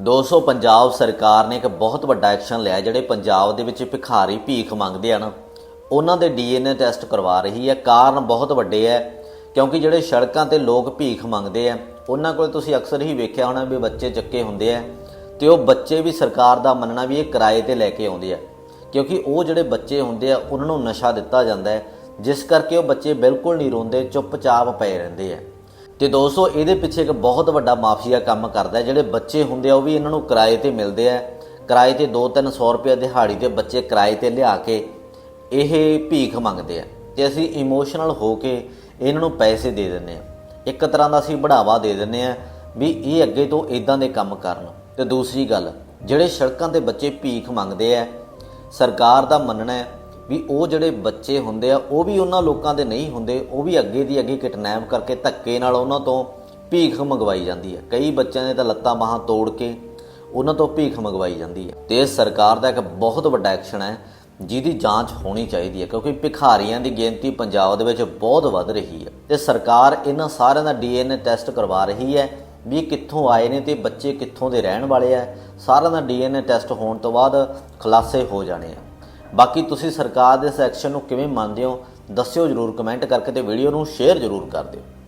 200 ਪੰਜਾਬ ਸਰਕਾਰ ਨੇ ਇੱਕ ਬਹੁਤ ਵੱਡਾ ਐਕਸ਼ਨ ਲਿਆ ਜਿਹੜੇ ਪੰਜਾਬ ਦੇ ਵਿੱਚ ਭਿਖਾਰੀ ਭੀਖ ਮੰਗਦੇ ਹਨ। ਉਹਨਾਂ ਦੇ ਡੀਐਨਏ ਟੈਸਟ ਕਰਵਾ ਰਹੀ ਹੈ। ਕਾਰਨ ਬਹੁਤ ਵੱਡੇ ਹੈ, ਕਿਉਂਕਿ ਜਿਹੜੇ ਸੜਕਾਂ ਤੇ ਲੋਕ ਭੀਖ ਮੰਗਦੇ ਆ ਉਹਨਾਂ ਕੋਲ ਤੁਸੀਂ ਅਕਸਰ ਹੀ ਵੇਖਿਆ ਹੋਣਾ ਵੀ ਬੱਚੇ ਚੱਕੇ ਹੁੰਦੇ ਆ ਤੇ ਉਹ ਬੱਚੇ ਵੀ ਸਰਕਾਰ ਦਾ ਮੰਨਣਾ ਵੀ ਇਹ ਕਿਰਾਏ ਤੇ ਲੈ ਕੇ ਆਉਂਦੇ ਆ ਕਿਉਂਕਿ ਉਹ ਜਿਹੜੇ ਬੱਚੇ ਹੁੰਦੇ ਆ ਉਹਨਾਂ ਨੂੰ ਨਸ਼ਾ ਦਿੱਤਾ ਜਾਂਦਾ ਹੈ, ਜਿਸ ਕਰਕੇ ਉਹ ਬੱਚੇ ਬਿਲਕੁਲ ਨਹੀਂ ਰੋਂਦੇ, ਚੁੱਪਚਾਪ ਪਏ ਰਹਿੰਦੇ ਆ ਤੇ ਦੋਸਤੋ, ਇਹਦੇ ਪਿੱਛੇ ਇੱਕ ਬਹੁਤ ਵੱਡਾ ਮਾਫੀਆ ਕੰਮ ਕਰਦਾ ਜਿਹੜੇ ਬੱਚੇ ਹੁੰਦੇ ਆ, ਉਹ ਵੀ ਇਹਨਾਂ ਨੂੰ ਕਿਰਾਏ ਤੇ ਮਿਲਦੇ ਆ। ਕਿਰਾਏ ਤੇ 2-300 ਰੁਪਏ ਦਿਹਾੜੀ ਤੇ ਬੱਚੇ ਕਿਰਾਏ ਤੇ ਲਿਆ ਕੇ ਇਹ ਭੀਖ ਮੰਗਦੇ ਆ। ਤੇ ਅਸੀਂ ਇਮੋਸ਼ਨਲ ਹੋ ਕੇ ਇਹਨਾਂ ਨੂੰ ਪੈਸੇ ਦੇ ਦਿੰਨੇ ਆ। ਇੱਕ ਤਰ੍ਹਾਂ ਦਾ ਅਸੀਂ ਬੜਾਵਾ ਦੇ ਦਿੰਨੇ ਆ ਵੀ ਇਹ ਅੱਗੇ ਤੋਂ ਇਦਾਂ ਦੇ ਕੰਮ ਕਰਨ। ਤੇ ਦੂਸਰੀ ਗੱਲ, ਜਿਹੜੇ ਸੜਕਾਂ ਤੇ ਬੱਚੇ ਭੀਖ ਮੰਗਦੇ ਆ, ਸਰਕਾਰ ਦਾ ਮੰਨਣਾ ਹੈ ਵੀ ਉਹ ਜਿਹੜੇ ਬੱਚੇ ਹੁੰਦੇ ਆ, ਉਹ ਵੀ ਉਹਨਾਂ ਲੋਕਾਂ ਦੇ ਨਹੀਂ ਹੁੰਦੇ, ਉਹ ਵੀ ਅੱਗੇ ਦੀ ਅੱਗੇ ਕਿਡਨੈਪ ਕਰਕੇ ਧੱਕੇ ਨਾਲ ਉਹਨਾਂ ਤੋਂ ਭੀਖ ਮੰਗਵਾਈ ਜਾਂਦੀ ਹੈ। ਕਈ ਬੱਚਿਆਂ ਦੇ ਤਾਂ ਲੱਤਾਂ ਬਾਹਾਂ ਤੋੜ ਕੇ ਉਹਨਾਂ ਤੋਂ ਭੀਖ ਮੰਗਵਾਈ ਜਾਂਦੀ ਹੈ। ਤੇ ਸਰਕਾਰ ਦਾ ਇੱਕ ਬਹੁਤ ਵੱਡਾ ਐਕਸ਼ਨ ਹੈ, ਜਿਹਦੀ ਜਾਂਚ ਹੋਣੀ ਚਾਹੀਦੀ ਹੈ, ਕਿਉਂਕਿ ਭਿਖਾਰੀਆਂ ਦੀ ਗਿਣਤੀ ਪੰਜਾਬ ਦੇ ਵਿੱਚ ਬਹੁਤ ਵੱਧ ਰਹੀ ਹੈ। ਤੇ ਸਰਕਾਰ ਇਹਨਾਂ ਸਾਰਿਆਂ ਦਾ ਡੀਐਨਏ ਟੈਸਟ ਕਰਵਾ ਰਹੀ ਹੈ ਵੀ ਇਹ ਕਿੱਥੋਂ ਆਏ ਨੇ ਤੇ ਬੱਚੇ ਕਿੱਥੋਂ ਦੇ ਰਹਿਣ ਵਾਲੇ ਆ। ਸਾਰਿਆਂ ਦਾ ਡੀਐਨਏ ਟੈਸਟ ਹੋਣ ਤੋਂ ਬਾਅਦ ਖੁਲਾਸੇ ਹੋ ਜਾਣੇ ਆ। ਬਾਕੀ ਤੁਸੀਂ ਸਰਕਾਰ ਦੇ ਇਸ ਐਕਸ਼ਨ ਨੂੰ ਕਿਵੇਂ ਮੰਨਦੇ ਹੋ, ਦੱਸਿਓ ਜਰੂਰ ਕਮੈਂਟ ਕਰਕੇ ਤੇ ਵੀਡੀਓ ਨੂੰ ਸ਼ੇਅਰ ਜਰੂਰ ਕਰ ਦਿਓ।